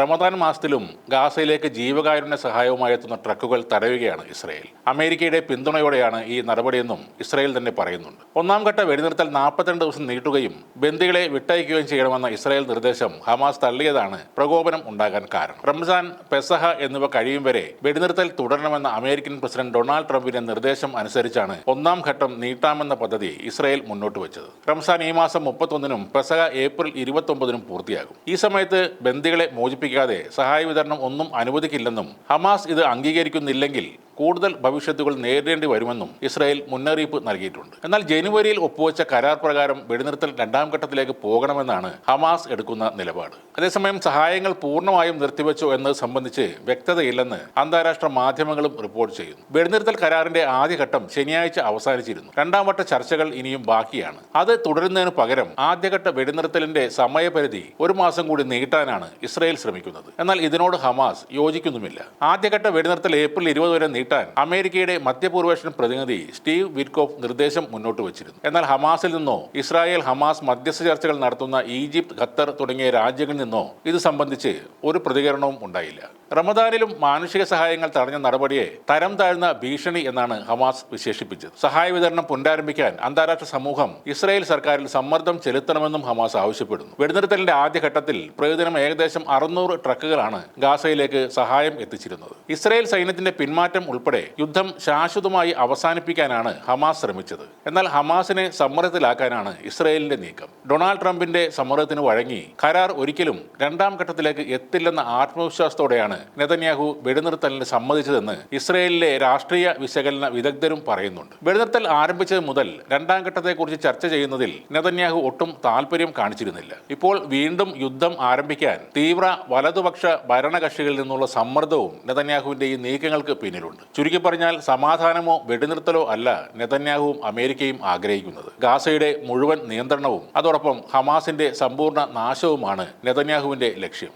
റമദാൻ മാസത്തിലും ഗാസയിലേക്ക് ജീവകാരുണ്യ സഹായവുമായി എത്തുന്ന ട്രക്കുകൾ തടയുകയാണ് ഇസ്രയേൽ. അമേരിക്കയുടെ പിന്തുണയോടെയാണ് ഈ നടപടിയെന്നും ഇസ്രയേൽ തന്നെ പറയുന്നുണ്ട്. ഒന്നാം ഘട്ട വെടിനിർത്തൽ നാൽപ്പത്തിരണ്ട് ദിവസം നീട്ടുകയും ബന്ദികളെ വിട്ടയക്കുകയും ചെയ്യണമെന്ന ഇസ്രയേൽ നിർദ്ദേശം ഹമാസ് തള്ളിയതാണ് പ്രകോപനം ഉണ്ടാകാൻ കാരണം. റംസാൻ പെസഹ എന്നിവ കഴിയും വരെ വെടിനിർത്തൽ തുടരണമെന്ന അമേരിക്കൻ പ്രസിഡന്റ് ഡൊണാൾഡ് ട്രംപിന്റെ നിർദ്ദേശം അനുസരിച്ചാണ് ഒന്നാം ഘട്ടം നീട്ടാമെന്ന പദ്ധതി ഇസ്രയേൽ മുന്നോട്ട് വെച്ചത്. റംസാൻ ഈ മാസം മുപ്പത്തൊന്നിനും പെസഹ ഏപ്രിൽ ഇരുപത്തൊമ്പതിനും പൂർത്തിയാകും. ഈ സമയത്ത് ബന്ദികളെ മോചിപ്പിക്കാതെ സഹായ വിതരണം ഒന്നും അനുവദിക്കില്ലെന്നും ഹമാസ് ഇത് അംഗീകരിക്കുന്നില്ലെങ്കിൽ കൂടുതൽ ഭവിഷ്യത്തുകൾ നേരിടേണ്ടി വരുമെന്നും ഇസ്രായേൽ മുന്നറിയിപ്പ് നൽകിയിട്ടുണ്ട്. എന്നാൽ ജനുവരിയിൽ ഒപ്പുവെച്ച കരാർ പ്രകാരം വെടിനിർത്തൽ രണ്ടാം ഘട്ടത്തിലേക്ക് പോകണമെന്നാണ് ഹമാസ് എടുക്കുന്ന നിലപാട്. അതേസമയം സഹായങ്ങൾ പൂർണമായും നിർത്തിവെച്ചോ എന്നത് സംബന്ധിച്ച് വ്യക്തതയില്ലെന്ന് അന്താരാഷ്ട്ര മാധ്യമങ്ങളും റിപ്പോർട്ട് ചെയ്യുന്നു. വെടിനിർത്തൽ കരാറിന്റെ ആദ്യഘട്ടം ശനിയാഴ്ച അവസാനിച്ചിരുന്നു. രണ്ടാം വട്ട ചർച്ചകൾ ഇനിയും ബാക്കിയാണ്. അത് തുടരുന്നതിന് പകരം ആദ്യഘട്ട വെടിനിർത്തലിന്റെ സമയപരിധി ഒരു മാസം കൂടി നീട്ടാനാണ് ഇസ്രായേൽ ശ്രമിക്കുന്നത്. എന്നാൽ ഇതിനോട് ഹമാസ് യോജിക്കുന്നുമില്ല. ആദ്യഘട്ട വെടിനിർത്തൽ ഏപ്രിൽ ഇരുപത് വരെ നീട്ടാൻ അമേരിക്കയുടെ മധ്യപൂർവേഷൻ പ്രതിനിധി സ്റ്റീവ് വിറ്റ്കോഫ് നിർദ്ദേശം മുന്നോട്ട് വച്ചിരുന്നു. എന്നാൽ ഹമാസിൽ നിന്നോ ഇസ്രായേൽ ഹമാസ് മധ്യസ്ഥ ചർച്ചകൾ നടത്തുന്ന ഈജിപ്ത് ഖത്തർ തുടങ്ങിയ രാജ്യങ്ങളിൽ നിന്നോ ഇത് സംബന്ധിച്ച് ഒരു പ്രതികരണവും ഉണ്ടായില്ല. റമദാനിലും മാനുഷിക സഹായങ്ങൾ തടഞ്ഞ നടപടിയെ തരം താഴ്ന്ന ഭീഷണി എന്നാണ് ഹമാസ് വിശേഷിപ്പിച്ചത്. സഹായ വിതരണം പുനരാരംഭിക്കാൻ അന്താരാഷ്ട്ര സമൂഹം ഇസ്രായേൽ സർക്കാരിൽ സമ്മർദ്ദം ചെലുത്തണമെന്നും ഹമാസ് ആവശ്യപ്പെടുന്നു. വെടിനിർത്തലിന്റെ ആദ്യഘട്ടത്തിൽ പ്രതിദിനം ഏകദേശം അറുന്നൂറ് ട്രക്കുകളാണ് ഗാസയിലേക്ക് സഹായം എത്തിച്ചിരുന്നത്. ഇസ്രായേൽ സൈന്യത്തിന്റെ പിന്മാറ്റം ഉൾപ്പെടെ യുദ്ധം ശാശ്വതമായി അവസാനിപ്പിക്കാനാണ് ഹമാസ് ശ്രമിച്ചത്. എന്നാൽ ഹമാസിനെ സമ്മർദ്ദത്തിലാക്കാനാണ് ഇസ്രയേലിന്റെ നീക്കം. ഡൊണാൾഡ് ട്രംപിന്റെ സമ്മർദ്ദത്തിന് വഴങ്ങി കരാർ ഒരിക്കലും രണ്ടാം ഘട്ടത്തിലേക്ക് എത്തില്ലെന്ന ആത്മവിശ്വാസത്തോടെയാണ് നെതന്യാഹു വെടിനിർത്തലിന് സമ്മതിച്ചതെന്ന് ഇസ്രയേലിലെ രാഷ്ട്രീയ വിശകലന വിദഗ്ധരും പറയുന്നുണ്ട്. വെടിനിർത്തൽ ആരംഭിച്ചത് മുതൽ രണ്ടാം ഘട്ടത്തെക്കുറിച്ച് ചർച്ച ചെയ്യുന്നതിൽ നെതന്യാഹു ഒട്ടും താല്പര്യം കാണിച്ചിരുന്നില്ല. ഇപ്പോൾ വീണ്ടും യുദ്ധം ആരംഭിക്കാൻ തീവ്ര വലതുപക്ഷ ഭരണകക്ഷികളിൽ നിന്നുള്ള സമ്മർദ്ദവും നെതന്യാഹുവിന്റെ ഈ നീക്കങ്ങൾക്ക് പിന്നിലുണ്ട്. ചുരുക്കി പറഞ്ഞാൽ സമാധാനമോ വെടിനിർത്തലോ അല്ല നെതന്യാഹുവും അമേരിക്കയും ആഗ്രഹിക്കുന്നത്. ഗാസയുടെ മുഴുവൻ നിയന്ത്രണവും അതോടൊപ്പം ഹമാസിന്റെ സമ്പൂർണ നാശവുമാണ് നെതന്യാഹുവിന്റെ ലക്ഷ്യം.